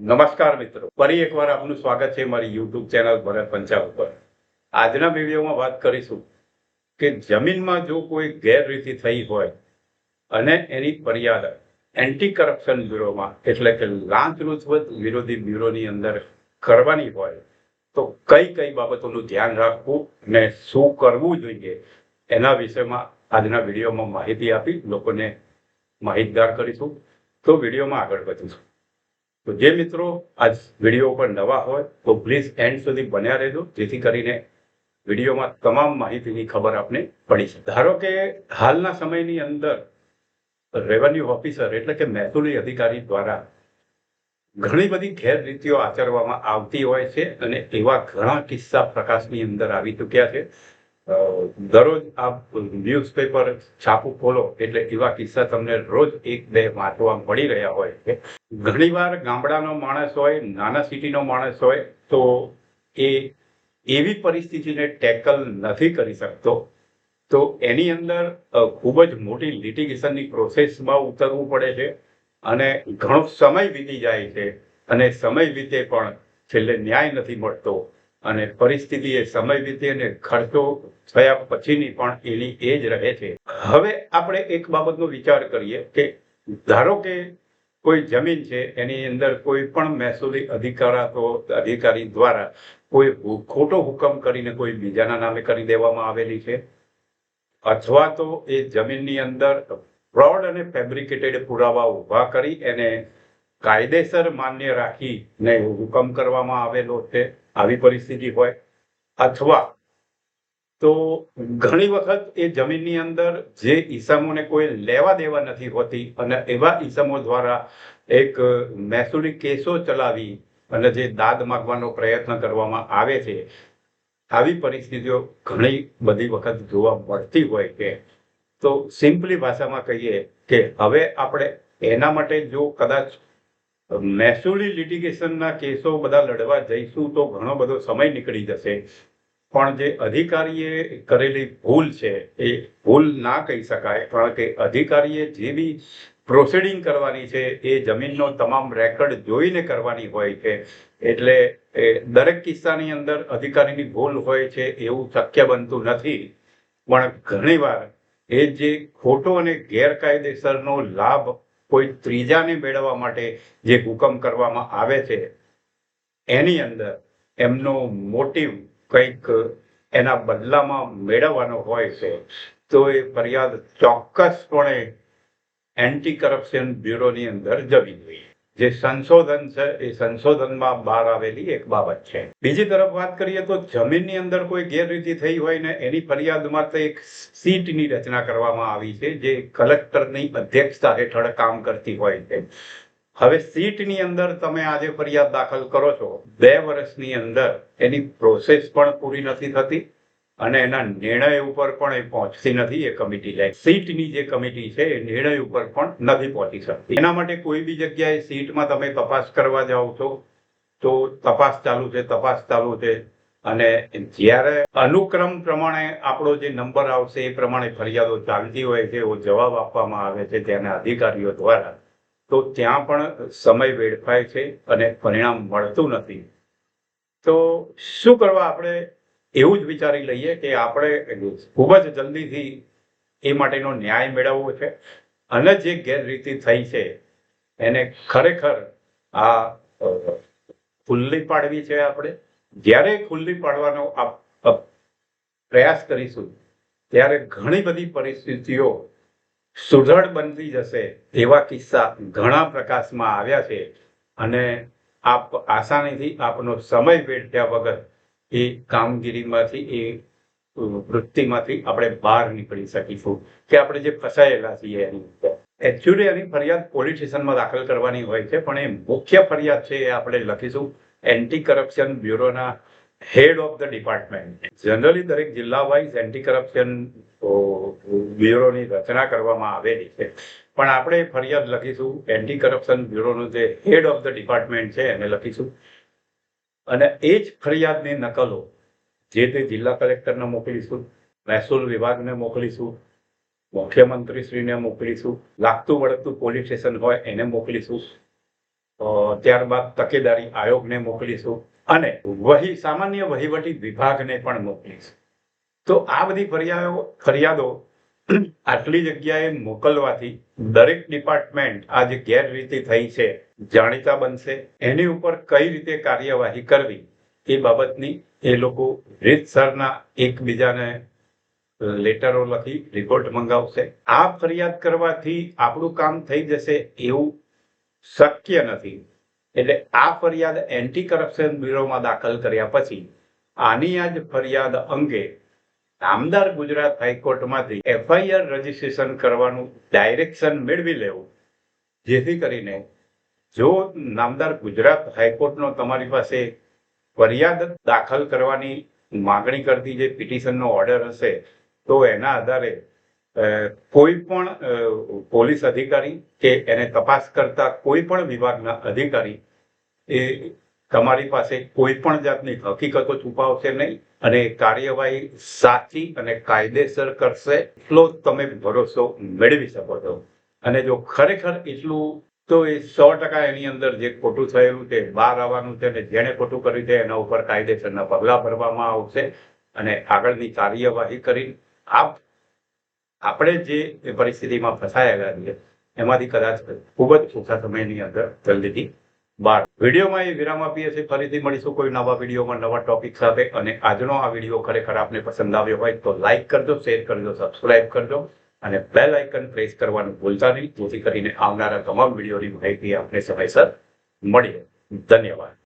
નમસ્કાર મિત્રો. ફરી એકવાર આપનું સ્વાગત છે મારી યુટ્યુબ ચેનલ ભરત પંચાલ ઉપર. આજના વિડીયોમાં વાત કરીશું કે જમીનમાં જો કોઈ ગેરરીતિ થઈ હોય અને એની ફરિયાદ એન્ટી કરપ્શન બ્યુરોમાં, એટલે કે લાંચ રૂશ્વત વિરોધી બ્યુરોની અંદર કરવાની હોય, તો કઈ કઈ બાબતોનું ધ્યાન રાખવું ને શું કરવું જોઈએ એના વિષયમાં આજના વિડીયોમાં માહિતી આપી લોકોને માહિતગાર કરીશું. તો વિડીયોમાં આગળ વધીશું. તો જે મિત્રો આજ વીડિયો પર નવા હોય, તો પ્લીઝ એન્ડ સુધી બન્યા રહેજો, જેથી કરીને વિડીયોમાં તમામ માહિતીની ખબર આપને પડી શકે. ધારો કે હાલના સમયની અંદર રેવન્યુ ઓફિસર એટલે કે મહેસૂલી અધિકારી દ્વારા ઘણી બધી ગેરરીતિઓ આચરવામાં આવતી હોય છે અને એવા ઘણા કિસ્સા પ્રકાશની અંદર આવી ચૂક્યા છે. દરરોજ આપ ન્યૂઝપેપર છાપું ખોલો, એટલે એવા કિસ્સા તમને રોજ એક બે વાંચવા મળી રહ્યા હોય છે. ઘણીવાર ગામડાનો માણસ હોય, નાના સિટીનો માણસ હોય, તો એ એવી પરિસ્થિતિને ટેકલ નથી કરી શકતો. તો એની અંદર ખૂબ જ મોટી લિટિગેશનની પ્રોસેસમાં ઉતરવું પડે છે અને ઘણો સમય વીતી જાય છે અને સમય વીતે પણ છેલ્લે ન્યાય નથી મળતો. અને પરિસ્થિતિ એ સમય વીતે અને ખર્ચો થયા પછીની પણ એની એ જ રહે છે. હવે આપણે એક બાબતનો વિચાર કરીએ કે ધારો કે કોઈ જમીન છે, એની અંદર કોઈ પણ મહેસૂલી અધિકારો અધિકારી દ્વારા કોઈ ખોટો હુકમ કરીને કોઈ બીજાના નામે કરી દેવામાં આવેલી છે? અથવા તો એ જમીનની અંદર ફ્રોડ અને ફેબ્રિકેટેડ પુરાવા ઊભા કરી એને કાયદેસર માન્ય રાખીને હુકમ કરવામાં આવેલો છે? આવી પરિસ્થિતિ હોય અથવા તો ઘણી વખત એ જમીનની અંદર જે ઈસમોને કોઈ લેવા દેવા નથી હોતી અને એવા ઈસમો દ્વારા એક મહેસૂલી કેસો ચલાવી અને જે દાદ માગવાનો પ્રયત્ન કરવામાં આવે છે, આવી પરિસ્થિતિઓ ઘણી બધી વખત જોવા મળતી હોય છે. તો સિમ્પલી ભાષામાં કહીએ કે હવે આપણે એના માટે જો કદાચ મહેસૂલી લિટિગેશનના કેસો બધા લડવા જઈશું તો ઘણો બધો સમય નીકળી જશે. પણ જે અધિકારીએ કરેલી ભૂલ છે, એ ભૂલ ના કહી શકાય, કારણ કે અધિકારીએ જે બી પ્રોસિડિંગ કરવાની છે, એ જમીનનો તમામ રેકર્ડ જોઈને કરવાની હોય છે. એટલે એ દરેક કિસ્સાની અંદર અધિકારીની ભૂલ હોય છે એવું શક્ય બનતું નથી. પણ ઘણીવાર એ જે ખોટો અને ગેરકાયદેસરનો લાભ કોઈ ત્રીજાને મેળવવા માટે જે હુકમ કરવામાં આવે છે, એની અંદર એમનો મોટિવ કંઈક એના બદલામાં મેળવવાનો હોય છે, તો એ ફરિયાદ ચોક્કસપણે એન્ટી કરપ્શન બ્યુરોની અંદર જવી જોઈએ. જે સંશોધન છે, એ સંશોધનમાં બહાર આવેલી એક બાબત છે. બીજી તરફ વાત કરીએ તો જમીનની અંદર કોઈ ગેરરીતિ થઈ હોય ને એની ફરિયાદ માટે એક સીટની રચના કરવામાં આવી છે, જે કલેક્ટરની અધ્યક્ષતા હેઠળ કામ કરતી હોય છે. હવે સીટની અંદર તમે આજે ફરિયાદ દાખલ કરો છો. બે વર્ષની અંદર એની પ્રોસેસ પણ પૂરી નથી થતી. અને એના નિર્ણય ઉપર પણ એ પહોંચતી નથી એ કમિટી જાય સીટની જે કમિટી છે, એ નિર્ણય ઉપર પણ નથી પહોંચી શકતી. એના માટે કોઈ બી જગ્યાએ સીટમાં તમે તપાસ કરવા જાઓ છો, તો તપાસ ચાલુ છે, તપાસ ચાલુ છે. અને જ્યારે અનુક્રમ પ્રમાણે આપણો જે નંબર આવશે, એ પ્રમાણે ફરિયાદો ચાલતી હોય છે, એવો જવાબ આપવામાં આવે છે ત્યાંના અધિકારીઓ દ્વારા, તો ત્યાં પણ સમય વેડફાય છે અને પરિણામ મળતું નથી. તો શું કરવા આપણે એવું જ વિચારી લઈએ કે આપણે ખૂબ જ જલ્દીથી એ માટેનો ન્યાય મેળવવો છે અને જે ગેરરીતિ થઈ છે, એને ખરેખર આ ખુલ્લી પાડવી છે આપણે. જ્યારે ખુલ્લી પાડવાનો પ્રયાસ કરીશું, ત્યારે ઘણી બધી પરિસ્થિતિઓ સુદૃઢ બનતી જશે એવા કિસ્સા ઘણા પ્રકાશમાં આવ્યા છે. અને આપ, આસાનીથી આપનો સમય વેઠ્યા વગર એ કામગીરીમાંથી, એ વૃત્તિમાંથી આપણે બહાર નીકળી શકીશું. કે આપણે જે ફસાયેલા છીએ એની એકચ્યુઅલી એની ફરિયાદ પોલીસ સ્ટેશનમાં દાખલ કરવાની હોય છે, પણ એ મુખ્ય ફરિયાદ છે એ આપણે લખીશું. Anti corruption બ્યુરોના head of the department generally દરેક જિલ્લા વાઇઝ એન્ટી કરપ્શન બ્યુરોની રચના કરવામાં આવેલી છે. પણ આપણે ફરિયાદ લખીશું એન્ટી કરપ્શન બ્યુરોનું જે હેડ ઓફ ધ ડિપાર્ટમેન્ટ છે એને લખીશું. અને એ જ ફરિયાદની નકલો જે તે જિલ્લા કલેક્ટરને મોકલીશું, મહેસૂલ વિભાગને મોકલીશું, મુખ્યમંત્રીશ્રીને મોકલીશું, લાગતું વળગતું પોલીસ સ્ટેશન હોય એને મોકલીશું ત્યારબાદ તકેદારી આયોગને મોકલીશું અને વહી, સામાન્ય વહીવટી વિભાગને પણ મોકલીશું. તો આ બધી ફરિયાદો ફરિયાદો આટલી જગ્યાએ મોકલવાથી દરેક ડિપાર્ટમેન્ટ આ જે ગેરરીતિ થઈ છે, જાણીતા બનશે. એની ઉપર કઈ રીતે કાર્યવાહી કરવી, એ બાબતની એ લોકો રીતસરના એકબીજાને લેટરો લખી રિપોર્ટ મંગાવશે. આ ફરિયાદ કરવાથી આપણું કામ થઈ જશે એવું શક્ય નથી. એટલે આ ફરિયાદ એન્ટી કરપ્શન બ્યુરોમાં દાખલ કર્યા પછી, આની આ જ ફરિયાદ અંગે નામદાર ગુજરાત હાઈકોર્ટમાંથી એફઆઈઆર રજીસ્ટ્રેશન કરવાનું ડાયરેક્શન મેળવી લેવું. જેથી કરીને જો નામદાર ગુજરાત હાઈકોર્ટનો તમારી પાસે ફરિયાદ દાખલ કરવાની માગણી કરતી જે પિટિશનનો ઓર્ડર હશે, તો એના આધારે કોઈ પણ પોલીસ અધિકારી કે એને તપાસ કરતા કોઈ પણ વિભાગના અધિકારી એ તમારી પાસે કોઈ પણ જાતની હકીકતો છુપાવશે નહીં અને કાર્યવાહી સાચી અને કાયદેસર કરશે એટલો તમે ભરોસો મેળવી શકો છો. અને જો ખરેખર એટલું, તો એ સો ટકા એની અંદર જે ખોટું થયેલું છે, બહાર આવવાનું છે અને જેણે ખોટું કર્યું છે, એના ઉપર કાયદેસરના પગલાં ભરવામાં આવશે. અને આગળની કાર્યવાહી કરી આપ, આપણે જે પરિસ્થિતિમાં ફસાયેલા છીએ, એમાંથી કદાચ ખૂબ જ ઓછા સમયની અંદર જલ્દીથી બહાર વિડીયોમાં એ વિરામ આપીએ છીએ. ફરીથી મળીશું કોઈ નવા વિડીયોમાં નવા ટોપિક સાથે. અને આજનો આ વીડિયો ખરેખર આપને પસંદ આવ્યો હોય તો લાઈક કરજો, શેર કરજો, સબસ્ક્રાઇબ કરજો. અને બેલ આઇકન પ્રેસ કરવાનું ભૂલતા નહીં. જેથી કરીને આવનારા તમામ વિડીયોની માહિતી આપને સમયસર મળીએ. ધન્યવાદ.